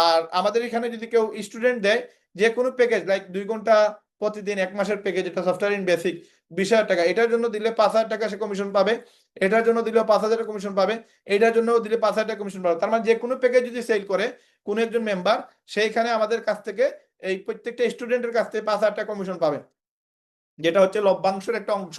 আর আমাদের এখানে যদি কেউ স্টুডেন্ট দেয়, যে কোনো প্যাকেজ লাইক দুই ঘণ্টা প্রতিদিন, এক মাসের প্যাকেজ এটা সফটওয়্যার ইন বেসিক বিশ হাজার টাকা। এটার জন্য দিলে পাঁচ হাজার টাকা সে কমিশন পাবে, এটার জন্য দিলেও পাঁচ হাজার কমিশন পাবে, এটার জন্য দিলে পাঁচ হাজার টাকা কমিশন পাবে। তার মানে যে কোনো প্যাকেজ যদি সেল করে, কোনো একজন মেম্বার সেইখানে আমাদের কাছ থেকে এই প্রত্যেকটা স্টুডেন্টের কাছ থেকে পাঁচ হাজার টাকা কমিশন পাবে। যেটা হচ্ছে লভ্যাংশের একটা অংশ।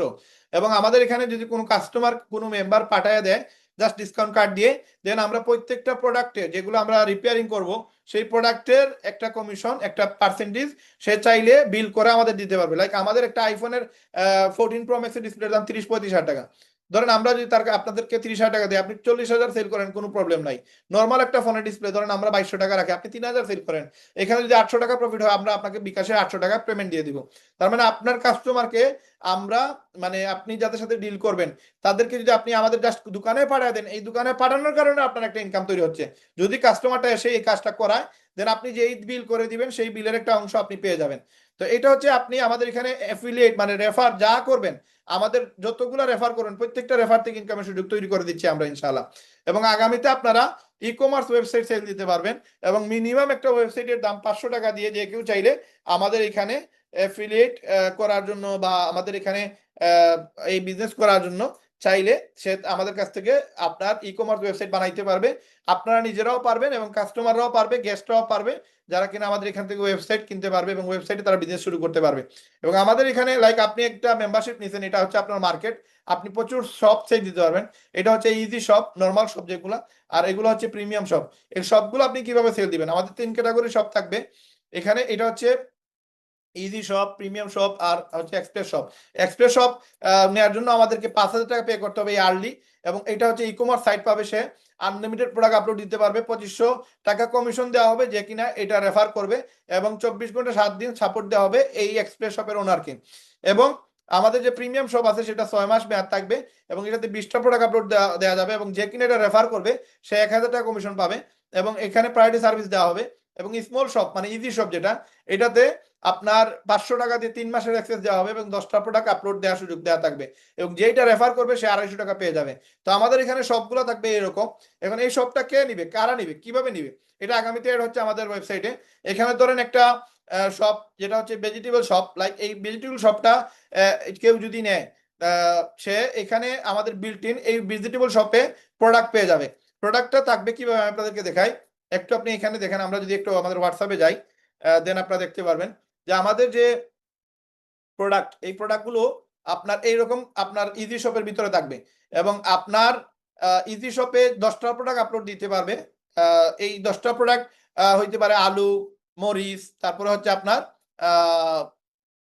এবং আমাদের এখানে যদি কোনো কাস্টমার কোনো মেম্বার পাঠায় দেয় জাস্ট ডিসকাউন্ট কার্ড দিয়ে দেন আমরা প্রত্যেকটা প্রোডাক্টে যেগুলো আমরা রিপেয়ারিং করব, সেই প্রোডাক্টের একটা কমিশন একটা পার্সেন্টেজ সে চাইলে বিল করে আমাদের দিতে পারবে। লাইক আমাদের একটা আইফোনের ফোরটিন প্রো ম্যাক্সের ডিসপ্লের দাম তিরিশ পঁয়ত্রিশ হাজার টাকা। ধরেন আমরা যদি তার আপনাদেরকে তিরিশ হাজার টাকা দিই, আপনি চল্লিশ হাজার সেল করেন, কোনো প্রবলেম নাই। নর্মাল একটা ফোনের ডিসপ্লে ধরেন আমরা বাইশশো টাকা রাখি, আপনি তিন হাজার সেল করেন। এখানে যদি আটশো টাকা প্রফিট হয়, আমরা আপনাকে বিকাশে আটশো টাকা পেমেন্ট দিয়ে দিব। তার মানে আপনার কাস্টমারকে আমরা মানে আপনি যাদের সাথে ডিল করবেন, তাদেরকে যদি আপনি আমাদের জাস্ট দোকানে পাঠিয়ে দেন, এই দোকানে পাঠানোর কারণে আপনার একটা ইনকাম তৈরি হচ্ছে। যদি কাস্টমারটা এসে এই কাজটা করায় দেন আপনি যেই বিল করে দিবেন, সেই বিলের একটা অংশ আপনি পেয়ে যাবেন। তো এটা হচ্ছে আপনি আমাদের এখানে অ্যাফিলিয়েট মানে রেফার যা করবেন, আমাদের যতগুলো রেফার করবেন, প্রত্যেকটা রেফার থেকে ইনকামের সুযোগ তৈরি করে দিচ্ছি আমরা, ইনশাআল্লাহ। এবং আগামীতে আপনারা ই কমার্স ওয়েবসাইট সেল দিতে পারবেন এবং মিনিমাম একটা ওয়েবসাইটের দাম পাঁচশো টাকা দিয়ে যে কেউ চাইলে আমাদের এখানে অ্যাফিলিয়েট করার জন্য বা আমাদের এখানে এই বিজনেস করার জন্য চাইলে সে আমাদের কাছ থেকে আপনার ই কমার্স ওয়েবসাইট বানাইতে পারবে। আপনারা নিজেরাও পারবেন এবং কাস্টমাররাও পারবে গেস্টরাও পারবে, যারা কিনা আমাদের এখান থেকে ওয়েবসাইট কিনতে পারবে এবং ওয়েবসাইটে তারা বিজনেস শুরু করতে পারবে। এবং আমাদের এখানে লাইক আপনি একটা মেম্বারশিপ নিছেন, এটা হচ্ছে আপনার মার্কেট আপনি প্রচুর শপ সেল দিতে পারবেন। এটা হচ্ছে ইজি শপ নর্মাল শপ যেগুলো, আর এগুলো হচ্ছে প্রিমিয়াম শপ এই সবগুলো আপনি কীভাবে সেল দিবেন? আমাদের তিন ক্যাটাগরি শপ থাকবে। এখানে এটা হচ্ছে ইজি শপ প্রিমিয়াম শপ আর হচ্ছে এক্সপ্রেস শপ এক্সপ্রেস শপ নেওয়ার জন্য আমাদেরকে পাঁচ হাজার টাকা পে করতে হবে আর্লি এবং এটা হচ্ছে ই কমার্স সাইট পাবে সে। আনলিমিটেড প্রোডাক্ট আপলোড দিতে পারবে, পঁচিশশো টাকা কমিশন দেওয়া হবে যে কিনা এটা রেফার করবে এবং চব্বিশ ঘণ্টা সাত দিন সাপোর্ট দেওয়া হবে এই এক্সপ্রেস শপের ওনারকে এবং আমাদের যে প্রিমিয়াম শপ আছে সেটা ছয় মাস মেয়াদ থাকবে এবং এটাতে বিশটা প্রোডাক্ট আপলোড দেওয়া যাবে এবং যে কিনা এটা রেফার করবে সে এক হাজার টাকা কমিশন পাবে এবং এখানে প্রায়োরিটি সার্ভিস দেওয়া হবে। এবং স্মল শপ মানে ইজি শপ যেটা, এটাতে আপনার পাঁচশো টাকা দিয়ে তিন মাসের অ্যাক্সেস দেওয়া হবে এবং দশটা প্রোডাক্ট আপলোড দেওয়ার সুযোগ দেওয়া থাকবে। এবং যেইটা রেফার করবে সে আড়াইশো টাকা পেয়ে যাবে। তো আমাদের এখানে সবগুলো থাকবে এরকম। এখন এই শপটা কে নিবে? কারা নিবে? কীভাবে নিবে? এটা আগামীতে এড হচ্ছে আমাদের ওয়েবসাইটে এখানে ধরেন একটা শপ যেটা হচ্ছে ভেজিটেবল শপ লাইক এই ভেজিটেবল শপটা কেউ যদি নেয় সে এখানে আমাদের বিল্ট ইন এই ভেজিটেবল শপে প্রোডাক্ট পেয়ে যাবে। প্রোডাক্টটা থাকবে কীভাবে? আমি আপনাদেরকে দেখাই। একটু আপনি এখানে দেখেন, আমরা যদি একটু আমাদের হোয়াটসঅ্যাপে যাই দেন আপনারা দেখতে পারবেন যে আমাদের যে প্রোডাক্ট এই প্রোডাক্টগুলো আপনার এইরকম আপনার ইজি শপের ভিতরে থাকবে এবং আপনার ইজি শপে দশটা প্রোডাক্ট আপলোড দিতে পারবে। এই দশটা প্রোডাক্ট হইতে পারে আলু, মরিচ, তারপরে হচ্ছে আপনার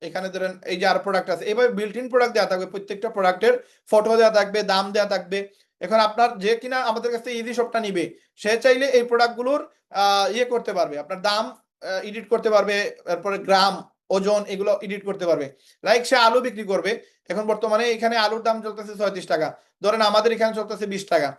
এখানে ধরেন এই যে আর প্রোডাক্ট আছে এইভাবে বিল্ট ইন প্রোডাক্ট দেওয়া থাকবে, প্রত্যেকটা প্রোডাক্টের ফটো দেওয়া থাকবে, দাম দেওয়া থাকবে। এখন আপনার যে কিনা আমাদের কাছ ইজি শপটা নিবে, সে চাইলে এই প্রোডাক্টগুলোর ইয়ে করতে পারবে। আপনার দাম এডিট করতে পারবে, তারপরে গ্রাম, ওজন এগুলো এডিট করতে পারবে। লাইক সে আলু বিক্রি করবে, এখন বর্তমানে এখানে আলুর দাম চলতেছে ছয়ত্রিশ টাকা। ধরেন আমাদের এখানে চলতেছে বিশ টাকা।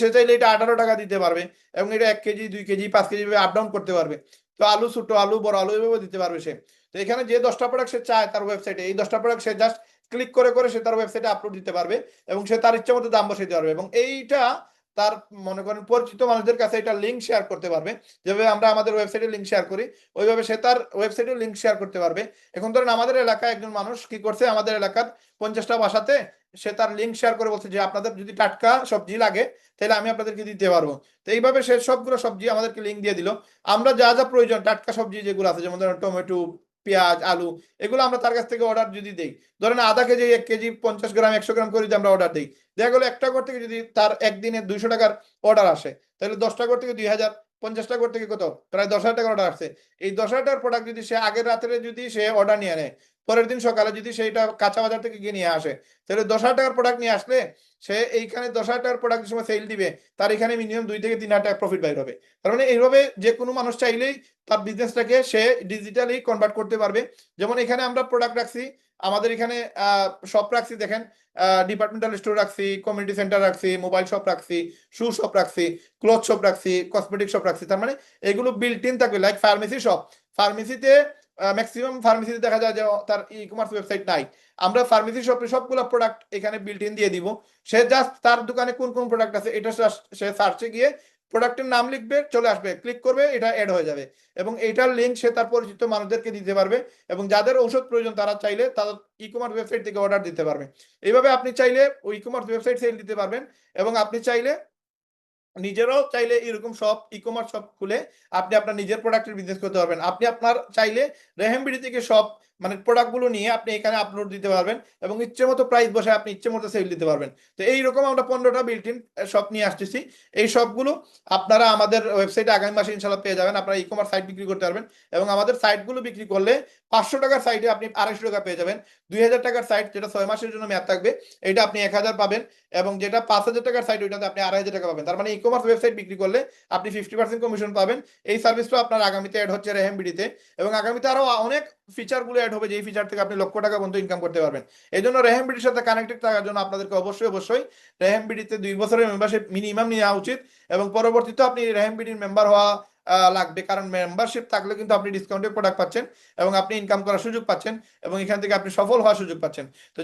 সে চাইলে এটা আঠারো টাকা দিতে পারবে এবং এটা এক কেজি, দুই কেজি, পাঁচ কেজি আপ ডাউন করতে পারবে। তো আলু, ছোটো আলু, বড় আলু এভাবে দিতে পারবে সে। তো এখানে যে দশটা প্রোডাক্ট সে চায় তার ওয়েবসাইটে এই দশটা প্রোডাক্ট সে জাস্ট ক্লিক করে করে সে তার ওয়েবসাইটে আপলোড দিতে পারবে এবং সে তার ইচ্ছা মতো দাম বসিয়ে দিতে পারবে এবং এইটা তার, মনে করেন, পরিচিত মানুষদের কাছে এটা লিঙ্ক শেয়ার করতে পারবে। যেভাবে আমরা আমাদের ওয়েবসাইটে লিঙ্ক শেয়ার করি, ওইভাবে সে তার ওয়েবসাইটে লিঙ্ক শেয়ার করতে পারবে। এখন ধরেন আমাদের এলাকায় একজন মানুষ কি করছে? আমাদের এলাকার পঞ্চাশটা বাসাতে সে তার লিঙ্ক শেয়ার করে বলছে যে, আপনাদের যদি টাটকা সবজি লাগে, তাহলে আমি আপনাদেরকে দিতে পারব। তো এইভাবে সে সবগুলো সবজি আমাদেরকে লিঙ্ক দিয়ে দিল। আমরা যা যা প্রয়োজন, টাটকা সবজি যেগুলো আছে, যেমন ধরেন টমেটো পেঁয়াজ, আলু, এগুলো আমরা তার কাছ থেকে অর্ডার যদি দেই, ধরেন আধা কেজি, এক কেজি, পঞ্চাশ গ্রাম, একশো গ্রাম করে যদি আমরা অর্ডার দিই, দেখা গেলো একটা ঘর থেকে যদি তার একদিনে দুইশো টাকার অর্ডার আসে, তাহলে দশটা ঘর থেকে দুই হাজার পঞ্চাশটা ঘর থেকে কত? প্রায় দশ হাজার টাকার অর্ডার আসছে। এই দশ হাজার টাকার প্রোডাক্ট যদি সে আগের রাত্রে যদি সে অর্ডার নিয়ে নেয় পরের দিন সকালে যদি সেইটা কাঁচা বাজার থেকে গিয়ে নিয়ে আসে, তাহলে দশ হাজার টাকার প্রোডাক্ট নিয়ে আসলে সে এইখানে দশ হাজার টাকার প্রোডাক্ট সময় সেল দিবে, তার এখানে মিনিমাম দুই থেকে তিন হাজার টাকা প্রফিট বাইর হবে। তার মানে এইভাবে যে কোনো মানুষ চাইলেই তার বিজনেসটাকে সে ডিজিটালি কনভার্ট করতে পারবে। যেমন এখানে আমরা প্রোডাক্ট রাখছি আমাদের এখানে শপ রাখছি, দেখেন ডিপার্টমেন্টাল স্টোর রাখছি কমিউনিটি সেন্টার রাখছি মোবাইল শপ রাখছি শু শপ রাখছি ক্লথ শপ রাখছি কসমেটিক শপ রাখছি। তার মানে এগুলো বিল্ট ইন থাকবে লাইক ফার্মেসি শপ ফার্মেসিতে ম্যাক্সিমাম ফার্মেসিতে দেখা যায় যে, তার ই কমার্স ওয়েবসাইট নাই। আমরা ফার্মেসি শপে সবগুলো প্রোডাক্ট এখানে বিল্ট ইন দিয়ে দিব। সে জাস্ট তার দোকানে কোন কোন প্রোডাক্ট আছে, এটা সে সার্চে গিয়ে প্রোডাক্টের নাম লিখবে, চলে আসবে ক্লিক করবে, এটা অ্যাড হয়ে যাবে। এবং এটার লিঙ্ক সে তার পরিচিত মানুষদেরকে দিতে পারবে। এবং যাদের ঔষধ প্রয়োজন তারা চাইলে তাদের ই কমার্স ওয়েবসাইট থেকে অর্ডার দিতে পারবে। এইভাবে আপনি চাইলে ওই কমার্স ওয়েবসাইট সেল দিতে পারবেন। এবং আপনি চাইলে নিজেরাও চাইলে এরকম শপ ই কমার্স শপ খুলে আপনি আপনার নিজের প্রোডাক্টের বিজনেস করতে পারবেন। আপনি আপনার চাইলে রেহেমবিডি থেকে সব মানে প্রোডাক্টগুলো নিয়ে আপনি এখানে আপলোড দিতে পারবেন এবং ইচ্ছে মতো প্রাইস বসে আপনি ইচ্ছে মতো সেল দিতে পারবেন। তো এইরকম আমরা পনেরোটা বিল্ট ইন শপ নিয়ে আসতেছি। এই সবগুলো আপনারা আমাদের ওয়েবসাইটে আগামী মাসে ইনশাল্লাহ পেয়ে যাবেন। আপনারা ই কমার্স সাইট বিক্রি করতে পারবেন এবং আমাদের সাইটগুলো বিক্রি করলে পাঁচশো টাকার সাইটে আপনি আড়াইশো টাকা পেয়ে যাবেন। দুই হাজার টাকার সাইট যেটা ছয় মাসের জন্য মেয়াদ থাকবে এটা আপনি এক হাজার পাবেন এবং যেটা পাঁচ হাজার টাকার সাইট ওইটাতে আপনি আড়াই হাজার টাকা পাবেন। তার মানে ই কমার্স ওয়েবসাইট বিক্রি করলে আপনি ফিফটি পার্সেন্ট কমিশন পাবেন। এই সার্ভিসটা আপনার আগামীতে অ্যাড হচ্ছে রেহেমবিডিতে এবং আগামীতে আরও অনেক ফিচারগুলো অ্যাড হবে, যেই ফিচার থেকে আপনি লক্ষ টাকা পর্যন্ত ইনকাম করতে পারবেন। এই জন্য রেহেমবিডির সাথে কানেক্টেড থাকার জন্য আপনাদেরকে অবশ্যই অবশ্যই রেহেমবিডিতে দুই বছরের মেম্বারশিপ মিনিমাম নেওয়া উচিত এবং পরবর্তীতে আপনি রেহেমবিডির মেম্বার হওয়া লাগবে। কারণ মেম্বারশিপ থাকলে কিন্তু আপনি ডিসকাউন্টেড প্রোডাক্ট পাচ্ছেন এবং আপনি ইনকাম করার সুযোগ পাচ্ছেন এবং এখান থেকে আপনি সফল হওয়ার সুযোগ পাচ্ছেন। তো